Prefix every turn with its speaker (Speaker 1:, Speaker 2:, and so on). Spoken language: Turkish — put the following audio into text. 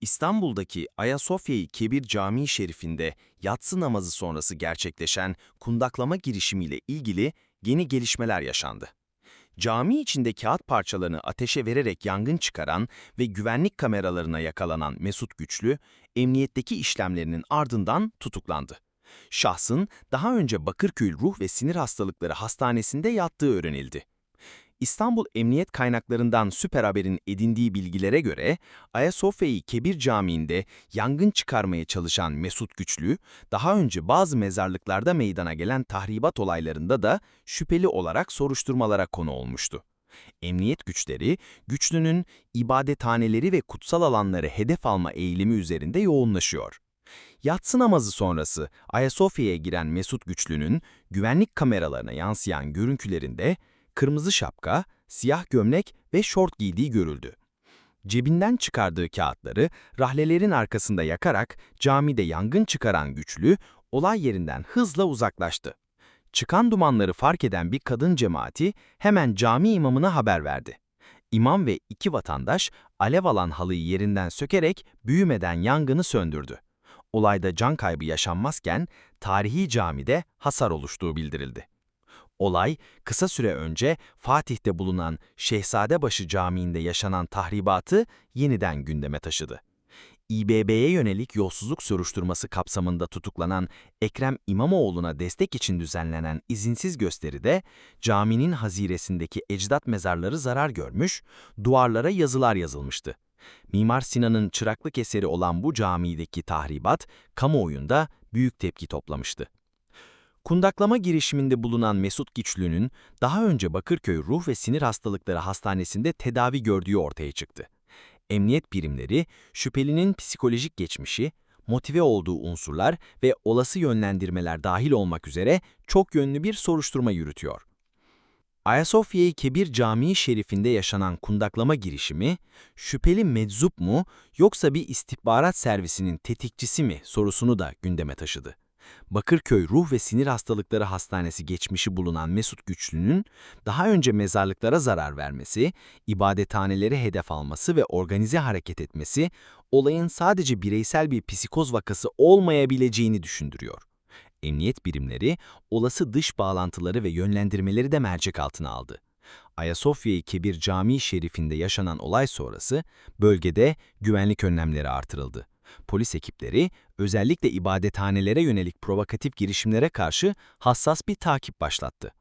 Speaker 1: İstanbul'daki Ayasofya-i Kebir Camii Şerifinde yatsı namazı sonrası gerçekleşen kundaklama girişimiyle ilgili yeni gelişmeler yaşandı. Cami içinde kağıt parçalarını ateşe vererek yangın çıkaran ve güvenlik kameralarına yakalanan Mesut Güçlü, emniyetteki işlemlerinin ardından tutuklandı. Şahsın daha önce Bakırköy Ruh ve Sinir Hastalıkları Hastanesi'nde yattığı öğrenildi. İstanbul Emniyet kaynaklarından Süper Haber'in edindiği bilgilere göre Ayasofya-i Kebir Camii'nde yangın çıkarmaya çalışan Mesut Güçlü, daha önce bazı mezarlıklarda meydana gelen tahribat olaylarında da şüpheli olarak soruşturmalara konu olmuştu. Emniyet güçleri, Güçlü'nün ibadethaneleri ve kutsal alanları hedef alma eğilimi üzerinde yoğunlaşıyor. Yatsı namazı sonrası Ayasofya'ya giren Mesut Güçlü'nün güvenlik kameralarına yansıyan görüntülerinde kırmızı şapka, siyah gömlek ve şort giydiği görüldü. Cebinden çıkardığı kağıtları rahlelerin arkasında yakarak camide yangın çıkaran güçlü, olay yerinden hızla uzaklaştı. Çıkan dumanları fark eden bir kadın cemaati hemen cami imamına haber verdi. İmam ve iki vatandaş alev alan halıyı yerinden sökerek büyümeden yangını söndürdü. Olayda can kaybı yaşanmazken tarihi camide hasar oluştuğu bildirildi. Olay, kısa süre önce Fatih'te bulunan Şehzadebaşı Camii'nde yaşanan tahribatı yeniden gündeme taşıdı. İBB'ye yönelik yolsuzluk soruşturması kapsamında tutuklanan Ekrem İmamoğlu'na destek için düzenlenen izinsiz gösteride caminin haziresindeki ecdat mezarları zarar görmüş, duvarlara yazılar yazılmıştı. Mimar Sinan'ın çıraklık eseri olan bu camideki tahribat, kamuoyunda büyük tepki toplamıştı. Kundaklama girişiminde bulunan Mesut Güçlü'nün daha önce Bakırköy Ruh ve Sinir Hastalıkları Hastanesi'nde tedavi gördüğü ortaya çıktı. Emniyet birimleri, şüphelinin psikolojik geçmişi, motive olduğu unsurlar ve olası yönlendirmeler dahil olmak üzere çok yönlü bir soruşturma yürütüyor. Ayasofya-i Kebir Camii Şerifinde yaşanan kundaklama girişimi, şüpheli meczup mu yoksa bir istihbarat servisinin tetikçisi mi sorusunu da gündeme taşıdı. Bakırköy Ruh ve Sinir Hastalıkları Hastanesi geçmişi bulunan Mesut Güçlü'nün daha önce mezarlıklara zarar vermesi, ibadethaneleri hedef alması ve organize hareket etmesi, olayın sadece bireysel bir psikoz vakası olmayabileceğini düşündürüyor. Emniyet birimleri, olası dış bağlantıları ve yönlendirmeleri de mercek altına aldı. Ayasofya-i Kebir Camii Şerifinde yaşanan olay sonrası, bölgede güvenlik önlemleri artırıldı. Polis ekipleri özellikle ibadethanelere yönelik provokatif girişimlere karşı hassas bir takip başlattı.